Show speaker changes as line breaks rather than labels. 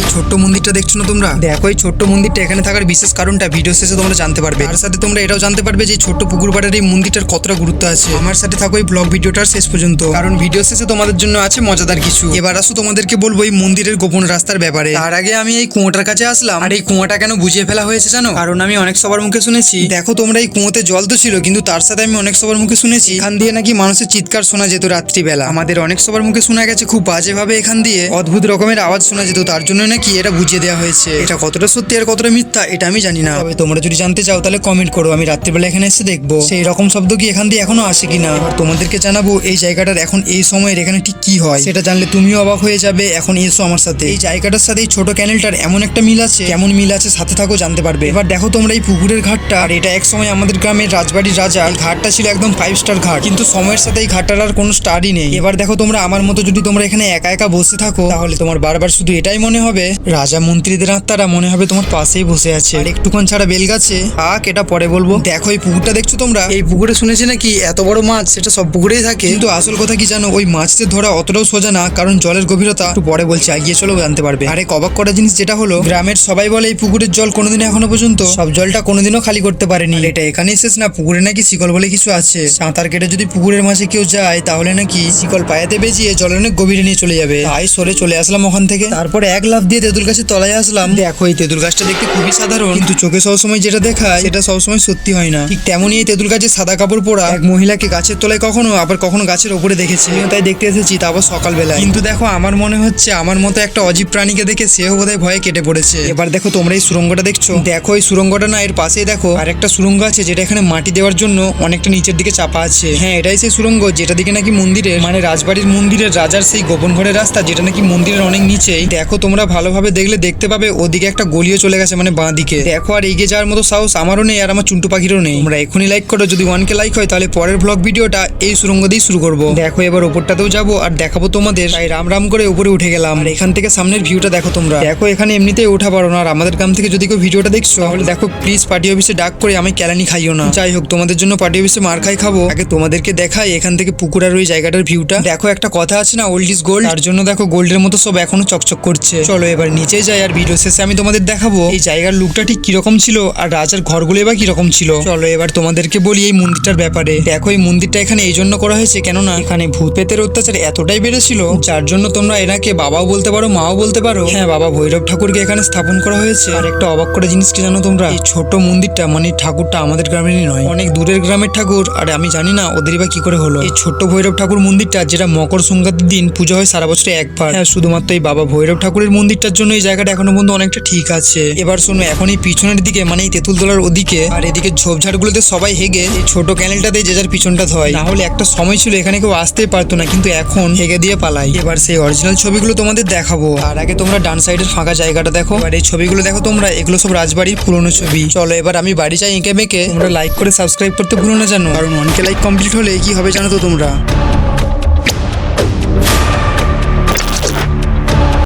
এই ছোট্ট মন্দিরটা দেখছ না তোমরা? দেখো এই ছোট্ট মন্দিরটা এখানে থাকার বিশেষ কারণটা ভিডিও শেষে তোমরা জানতে পারবে। তার সাথে তোমরা এটাও জানতে পারবে যে ছোট্ট পুকুর পাড়ের এই মন্দিরটার কতটা গুরুত্ব আছে। আমার সাথে থাকো এই ব্লগ ভিডিওটার শেষ পর্যন্ত। কারণ ভিডিও শেষে তোমাদের জন্য আছে মজাদার কিছু। এবার আসো তোমাদেরকে বলব এই মন্দিরের গোপন রাস্তার ব্যাপারে। তার আগে আমি এই কুয়োটার কাছে আসলাম। আর এই কুয়োটা কেন বুঝিয়ে ফেলা হয়েছে জানো? কারণ আমি অনেক সবার মুখে শুনেছি। দেখো তোমরা এই কুয়োতে জল তো ছিল কিন্তু তার সাথে আমি অনেক সবার মুখে শুনেছি। এখান দিয়ে নাকি মানুষের চিৎকার শোনা যেত রাত্রিবেলা। আমাদের অনেক সবার মুখে শোনা গেছে খুব বাজেভাবে এখান দিয়ে। অদ্ভুত রকমের আওয়াজ শোনা যেত তার জন্য নাকি এটা বুঝিয়ে দেওয়া হয়েছে? এটা কতটা সত্যি আর কতটা মিথ্যা, এটা আমি জানি না। তবে তোমরা যদি জানতে চাও, তাহলে কমেন্ট করো। আমি রাত্রিবেলা এখানে এসে দেখব। সেই রকম শব্দ কি এখান দিয়ে এখনও আসে কিনা? আর তোমাদেরকে জানাব, এই জায়গাটার এখন এই সময়ের এখানে ঠিক কি হয়? সেটা জানলে তুমিও অবাক হয়ে যাবে। এখন এসো আমার সাথে। এই জায়গাটার সাথে এই ছোট ক্যানেলটার এমন একটা মিল আছে। কেমন মিল আছে সাথে থাকো, জানতে পারবে। এবার দেখো তোমরা এই পুকুরের ঘাটটা। আর এটা এক সময় আমাদের গ্রামের রাজবাড়ির রাজা। এই ঘাটটা ছিল একদম ফাইভ স্টার ঘাট। কিন্তু সময়ের সাথে এই ঘাটটার আর কোনো স্টারই নেই। এবার দেখো তোমরা, আমার মতো যদি তোমরা এখানে একা একা বসে থাকো, তাহলে তোমার বারবার শুধু এটাই মনে হবে রাজা মন্ত্রীদের আত্মারা মনে হবে তোমার পাশেই বসে আছে। আর একটুক্ষণ ছাড়া বেল গাছে? আক এটা পরে বলব। দেখো, এই পুকুরটা দেখছ তোমরা? এই পুকুরে শুনেছি নাকি এত বড় মাছ? সেটা সব পুকুরেই থাকে। কিন্তু আসল কথা কি জানো? ওই মাছদের ধরা অতটাও সোজা না, কারণ জলের গভীরতা একটু পরে বলছে। এগিয়ে চলো, জানতে পারবে। আরে অবাক করা জিনিস যেটা হলো, গ্রামের সবাই বলে এই পুকুরের জল কোনোদিন এখনও পর্যন্ত সব জলটা কোনোদিনও খালি করতে পারেনি। এটা এখানেই শেষ না? পুকুরে নাকি শিকল বলে কিছু আছে? সাঁতার কেটে যদি পুকুরের মাঝে কেউ যায়, তাহলে নাকি শিকল পায়াতে বেজিয়ে জলের অনেক গভীরে নিয়ে চলে যাবে। তাই সরে চলে আসলাম ওখান থেকে। তারপরে এক লাফ দিয়ে তেঁতুল গাছের তলায় আসলাম। দেখো এই তেঁতুল গাছটা দেখতে খুবই সাধারণ। কিন্তু চোখে সবসময় যেটা দেখায় সেটা সবসময় সত্যি হয় না। ঠিক তেমনই এই তেঁতুল গাছের সাদা কাপড় পরা এক মহিলাকে গাছের তলায় কখনো আবার কখনো গাছের ওপরে দেখেছি। তাই দেখতে এসেছি তারপর সকালবেলা কিন্তু দেখো আমার মনে হচ্ছে আমার মতো একটা অজীব প্রাণীকে দেখে সেও বোধহয় ভয়ে কেটে পড়েছে। এবার দেখো তোমরা এই সুরঙ্গটা দেখছ? দেখো এই সুরঙ্গটা না এর পাশেই দেখো আর একটা সুরঙ্গ আছে যেটা এখানে মাটি দেওয়ার জন্য অনেকটা নিচের দিকে চাপা আছে। হ্যাঁ এটাই সেই সুরঙ্গ যেটা দিকে নাকি মন্দিরের মানে রাজবাড়ির মন্দিরের রাজার সেই গোপন ঘরের রাস্তা যেটা নাকি মন্দিরের অনেক নিচেই। দেখো তোমরা ভালোভাবে দেখলে দেখতে পাবে ওদিকে একটা গলিও চলে গেছে মানে বাঁ দিকে দেখো আর এগিয়ে যাওয়ার মতো সাহস আমারও নেই আর আমার চুন্টু পাখিরও নেই। আমরা এখনই লাইক করো, যদি ওয়ান কে লাইক হয় তাহলে পরের ব্লগ ভিডিওটা এই সুরঙ্গ দিয়ে শুরু করব। দেখো এবার ওপরটাতেও যাব আর দেখাবো তোমাদের। তাই রাম রাম করে উপরে উঠে গেলাম। আর এখান থেকে সামনের ভিউটা দেখো তোমরা। দেখো এখানে এমনিতেই ওঠা পারো না। আর আমাদের গ্রাম থেকে যদি কেউ ভিডিওটা দেখছ, তাহলে দেখো প্লিজ পার্টি অফিসে ডাক করে আমি ক্যালানি খাইও না। যাই হোক, তোমাদের জন্য পার্টি অফিসে মার খাই খাব। আগে তোমাদেরকে দেখাই এখান থেকে পুকুর আর ওই জায়গাটার ভিউটা দেখো একটা কথা আছে না ওল্ড ইজ গোল্ড তার জন্য দেখো গোল্ডের মতো সব এখনও চকচক করছে। চলো এবার নিচে যাই আর ভিডিও শেষে আমি তোমাদের দেখাবো এই জায়গার লুকটা ঠিক কীরকম ছিল আর রাজার ঘরগুলো এবার কীরকম ছিল। চলো এবার তোমাদেরকে বলি এই মন্দিরটার ব্যাপারে। দেখো এই মন্দিরটা এখানে এই জন্য করা হয়েছে কেননা এখানে ভূত পেতের অত্যাচার এতটাই বেড়েছিল, যার জন্য তোমরা এনাকে বাবাও বলতে পারো, মাও বলতে পারো। হ্যাঁ বাবা ভৈরব ঠাকুরকে এখানে স্থাপন করা হয়েছে। আর একটা অবাক করে জিনিস কি জানো তোমরা? এই ছোট মন্দিরটা মানে ঠাকুরটা আমাদের গ্রামেরই নয়, অনেক দূরের গ্রামের ঠাকুর। আর আমি জানি না ওদেরই বা কি করে হলো। এই ছোট্ট ভৈরব ঠাকুর মন্দিরটা যেটা মকর সংক্রান্তির দিন পুজো হয় সারা বছরে একবার। হ্যাঁ শুধুমাত্র এই বাবা ভৈরব ঠাকুরের মন্দিরটার জন্য এই জায়গাটা এখনও পর্যন্ত অনেকটা ঠিক আছে। এবার শোনো এখন এই পিছনের দিকে মানে এই তেঁতুল তলার ওদিকে, আর এদিকে ঝোপঝাড়গুলোতে সবাই হেগে, এই ছোট ক্যানেলটাতে যে যার পিছনটা ধয়। না হলে একটা সময় ছিল, এখানে কেউ আসতেই পারতো না, কিন্তু এখন হেগে দিয়ে পালাই। এবার সেই অরিজিনাল ছবিগুলো তোমাদের দেখাবো। আর আগে তোমরা ডান সাইডের ফাঁকা জায়গাটা দেখো। আর এই ছবিগুলো দেখো তোমরা, এগুলো সব রাজবাড়ির পুরনো ছবি। চলো, এবার আমি বাড়ি যাই এঁকে মেঁকে তোমরা লাইক করে সাবস্ক্রাইব করতে ভুলো না জানো কারণ অনেকে লাইক কমপ্লিট হলে কি হবে জানো তো তোমরা?